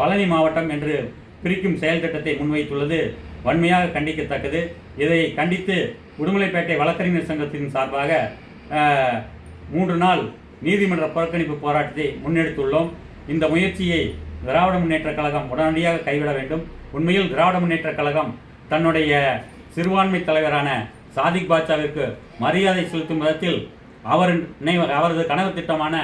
பழனி மாவட்டம் என்று பிரிக்கும் செயல் திட்டத்தை முன்வைத்துள்ளது. வன்மையாக கண்டிக்கத்தக்கது. இதை கண்டித்து உடுமலைப்பேட்டை வழக்கறிஞர் சங்கத்தின் சார்பாக மூன்று நாள் நீதிமன்ற புறக்கணிப்பு போராட்டத்தை முன்னெடுத்துள்ளோம். இந்த முயற்சியை திராவிட முன்னேற்றக் கழகம் உடனடியாக கைவிட வேண்டும். உண்மையில் திராவிட முன்னேற்றக் கழகம் தன்னுடைய சிறுபான்மை தலைவரான சாதிக் பாட்சாவிற்கு மரியாதை செலுத்தும் விதத்தில் அவர் அவரது கனவு திட்டமான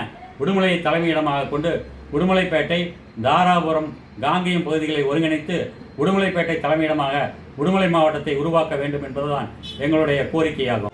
உடுமலையை தலைமையிடமாக கொண்டு உடுமலைப்பேட்டை தாராபுரம் காங்கேயம் பகுதிகளை ஒருங்கிணைத்து உடுமலைப்பேட்டை தலைமையிடமாக உடுமலை மாவட்டத்தை உருவாக்க வேண்டும் என்பதுதான் எங்களுடைய கோரிக்கையாகும்.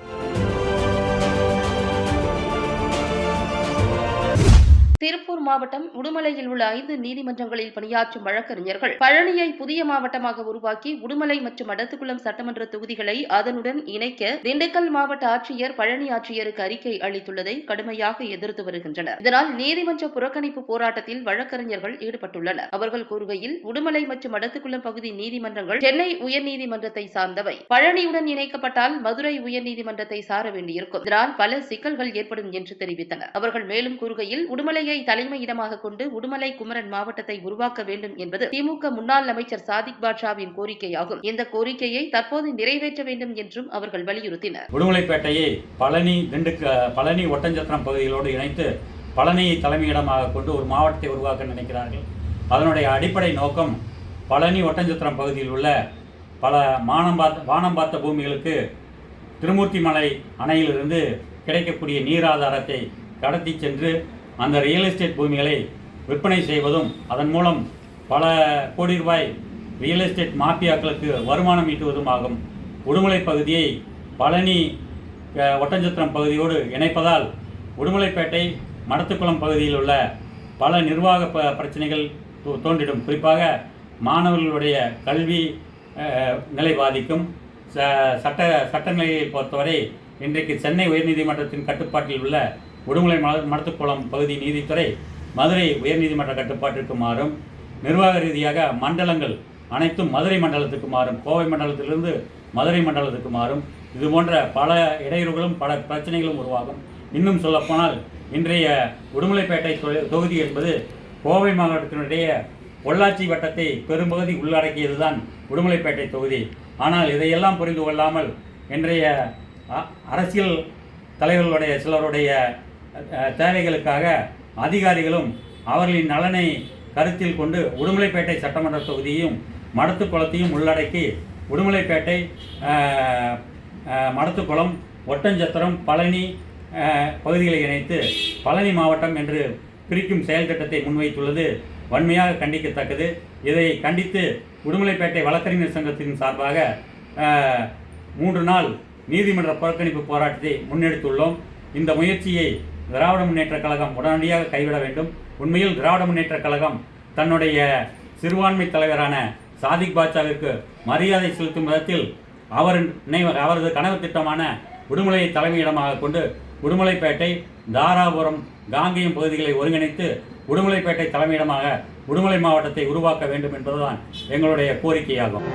திருப்பூர் மாவட்டம் உடுமலையில் உள்ள ஐந்து நீதிமன்றங்களில் பணியாற்றும் வழக்கறிஞர்கள் பழனியை புதிய மாவட்டமாக உருவாக்கி உடுமலை மற்றும் அடத்துக்குளம் சட்டமன்ற தொகுதிகளை அதனுடன் இணைக்க திண்டுக்கல் மாவட்ட ஆட்சியர் பழனி ஆட்சியருக்கு அறிக்கை அளித்துள்ளதை கடுமையாக எதிர்த்து வருகின்றனர். இதனால் நீதிமன்ற புறக்கணிப்பு போராட்டத்தில் வழக்கறிஞர்கள் ஈடுபட்டுள்ளனர். அவர்கள் கூறுகையில் உடுமலை மற்றும் அடத்துக்குளம் பகுதி நீதிமன்றங்கள் சென்னை உயர்நீதிமன்றத்தை சார்ந்தவை. பழனியுடன் இணைக்கப்பட்டால் மதுரை உயர்நீதிமன்றத்தை சார வேண்டியிருக்கும். இதனால் பல சிக்கல்கள் ஏற்படும் என்று தெரிவித்தனர். அவர்கள் மேலும் கூறுகையில் உடுமலையை தலைமையிடமாக கொண்டு உடுமலை குமரன் மாவட்டத்தை உருவாக்க வேண்டும் என்பது திமுக முன்னாள் அமைச்சர் சாதிக் பாட்ஷாவின் கோரிக்கையாகும். இந்த கோரிக்கையை தற்போது நிறைவேற்ற வேண்டும் என்றும் அவர்கள் வலியுறுத்தினர். உடுமலைப்பேட்டையை பழனி திண்டுக்க பழனி ஒட்டஞ்சத்திரம் பகுதிகளோடு இணைத்து பழனியை தலைமையிடமாக கொண்டு ஒரு மாவட்டத்தை உருவாக்க நினைக்கிறார்கள். அதனுடைய அடிப்படை நோக்கம் பழனி ஒட்டஞ்சத்திரம் பகுதியில் உள்ள பல மானம் பார்த்த வானம் பார்த்த பூமிகளுக்கு திருமூர்த்தி மலை அணையிலிருந்து கிடைக்கக்கூடிய நீர் ஆதாரத்தை கடத்தி சென்று அந்த ரியல் எஸ்டேட் பூமிகளை விற்பனை செய்வதும் அதன் மூலம் பல கோடி ரூபாய் ரியல் எஸ்டேட் மாஃபியாக்களுக்கு வருமானம் ஈட்டுவதும் ஆகும். உடுமலை பகுதியை பழனி ஒட்டஞ்சத்திரம் பகுதியோடு இணைப்பதால் உடுமலைப்பேட்டை மடத்துக்குளம் பகுதியில் உள்ள பல நிர்வாக ப பிரச்சனைகள் தோ- தோன்றிடும். குறிப்பாக மாணவர்களுடைய கல்வி நிலை பாதிக்கும். ச சட்ட சட்ட நிலையை பொறுத்தவரை இன்றைக்கு சென்னை உயர்நீதிமன்றத்தின் கட்டுப்பாட்டில் உள்ள உடுமலை மல மடத்துக்குளம் பகுதி நீதித்துறை மதுரை உயர்நீதிமன்ற கட்டுப்பாட்டிற்கு மாறும். நிர்வாக ரீதியாக மண்டலங்கள் அனைத்தும் மதுரை மண்டலத்துக்கு மாறும். கோவை மண்டலத்திலிருந்து மதுரை மண்டலத்துக்கு மாறும். இது போன்ற பல இடையூறுகளும் பல பிரச்சனைகளும் உருவாகும். இன்னும் சொல்லப்போனால் இன்றைய உடுமலைப்பேட்டை தொகுதி என்பது கோவை மாவட்டத்தினுடைய பொள்ளாச்சி வட்டத்தை பெரும்பகுதி உள்ளடக்கியதுதான் உடுமலைப்பேட்டை தொகுதி. ஆனால் இதையெல்லாம் புரிந்து கொள்ளாமல் இன்றைய அ- அரசியல் தலைவர்களுடைய சிலருடைய தேவைகளுக்காக அதிகாரிகளும் அவர்களின் நலனை கருத்தில் கொண்டு உடுமலைப்பேட்டை சட்டமன்ற தொகுதியையும் மடத்துக்குளத்தையும் உள்ளடக்கி உடுமலைப்பேட்டை மடத்துக்குளம் ஒட்டஞ்சத்திரம் பழனி பகுதிகளை இணைத்து பழனி மாவட்டம் என்று பிரிக்கும் செயல் திட்டத்தை முன்வைத்துள்ளது. வன்மையாக கண்டிக்கத்தக்கது. இதை கண்டித்து உடுமலைப்பேட்டை வழக்கறிஞர் சங்கத்தின் சார்பாக மூன்று நாள் நீதிமன்ற புறக்கணிப்பு போராட்டத்தை முன்னெடுத்துள்ளோம். இந்த முயற்சியை திராவிட முன்னேற்றக் கழகம் உடனடியாக கைவிட வேண்டும். உண்மையில் திராவிட முன்னேற்றக் கழகம் தன்னுடைய சிறுபான்மை தலைவரான சாதிக் பாட்சாவிற்கு மரியாதை செலுத்தும் விதத்தில் அவர் நினைவு அவரது கனவு திட்டமான உடுமலையை தலைமையிடமாக கொண்டு உடுமலைப்பேட்டை தாராபுரம் காங்கேயம் பகுதிகளை ஒருங்கிணைத்து உடுமலைப்பேட்டை தலைமையிடமாக உடுமலை மாவட்டத்தை உருவாக்க வேண்டும் என்பதுதான் எங்களுடைய கோரிக்கையாகும்.